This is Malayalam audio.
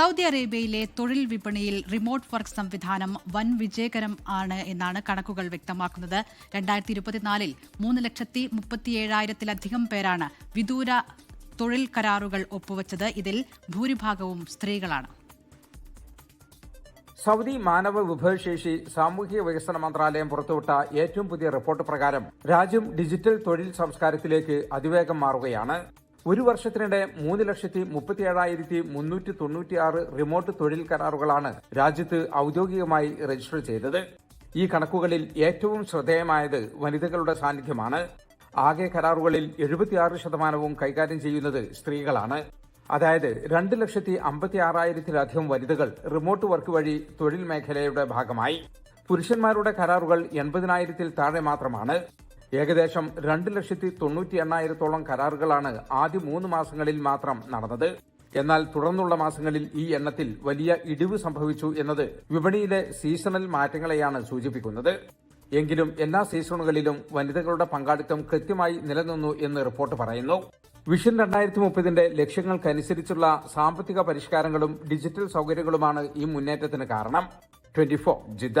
സൗദി അറേബ്യയിലെ തൊഴിൽ വിപണിയിൽ റിമോട്ട് വർക്ക് സംവിധാനം വൻ വിജയകരം ആണ് എന്നാണ് കണക്കുകൾ വ്യക്തമാക്കുന്നത്. രണ്ടായിരത്തി ഇരുപത്തിനാലിൽ മൂന്ന് ലക്ഷത്തി മുപ്പത്തിയേഴായിരത്തിലധികം പേരാണ് വിദൂര തൊഴിൽ കരാറുകൾ ഒപ്പുവച്ചത്. ഇതിൽ ഭൂരിഭാഗവും സ്ത്രീകളാണ്. സൗദി മാനവ വിഭവശേഷി സാമൂഹിക വികസന മന്ത്രാലയം പുറത്തുവിട്ട ഏറ്റവും പുതിയ റിപ്പോർട്ട് പ്രകാരം രാജ്യം ഡിജിറ്റൽ തൊഴിൽ സംസ്കാരത്തിലേക്ക് അതിവേഗം മാറുകയാണ്. ഒരു വർഷത്തിനിടെ മൂന്ന് ലക്ഷത്തി മുപ്പത്തി ഏഴായിരത്തി മുന്നൂറ്റി തൊണ്ണൂറ്റിയാറ് റിമോട്ട് തൊഴിൽ കരാറുകളാണ് രാജ്യത്ത് ഔദ്യോഗികമായി രജിസ്റ്റർ ചെയ്തത്. ഈ കണക്കുകളിൽ ഏറ്റവും ശ്രദ്ധേയമായത് വനിതകളുടെ സാന്നിധ്യമാണ്. ആകെ കരാറുകളിൽ എഴുപത്തിയാറ് ശതമാനവും കൈകാര്യം ചെയ്യുന്നത് സ്ത്രീകളാണ്. അതായത് രണ്ട് ലക്ഷത്തി അമ്പത്തി ആറായിരത്തിലധികം വനിതകൾ റിമോട്ട് വർക്ക് വഴി തൊഴിൽ മേഖലയുടെ ഭാഗമായി. പുരുഷന്മാരുടെ കരാറുകൾ എൺപതിനായിരത്തിൽ താഴെ മാത്രമാണ്. ഏകദേശം രണ്ട് ലക്ഷത്തി തൊണ്ണൂറ്റി എണ്ണായിരത്തോളം കരാറുകളാണ് ആദ്യ മൂന്ന് മാസങ്ങളിൽ മാത്രം നടന്നത്. എന്നാൽ തുടർന്നുള്ള മാസങ്ങളിൽ ഈ എണ്ണത്തിൽ വലിയ ഇടിവ് സംഭവിച്ചു എന്നത് വിപണിയിലെ സീസണൽ മാറ്റങ്ങളെയാണ് സൂചിപ്പിക്കുന്നത്. എങ്കിലും എല്ലാ സീസണുകളിലും വനിതകളുടെ പങ്കാളിത്തം കൃത്യമായി നിലനിന്നു എന്ന് റിപ്പോർട്ട് പറയുന്നു. വിഷൻ രണ്ടായിരത്തി മുപ്പതിന്റെ ലക്ഷ്യങ്ങൾക്കനുസരിച്ചുള്ള സാമ്പത്തിക പരിഷ്കാരങ്ങളും ഡിജിറ്റൽ സൗകര്യങ്ങളുമാണ് ഈ മുന്നേറ്റത്തിന് കാരണം. Twenty four Jeddah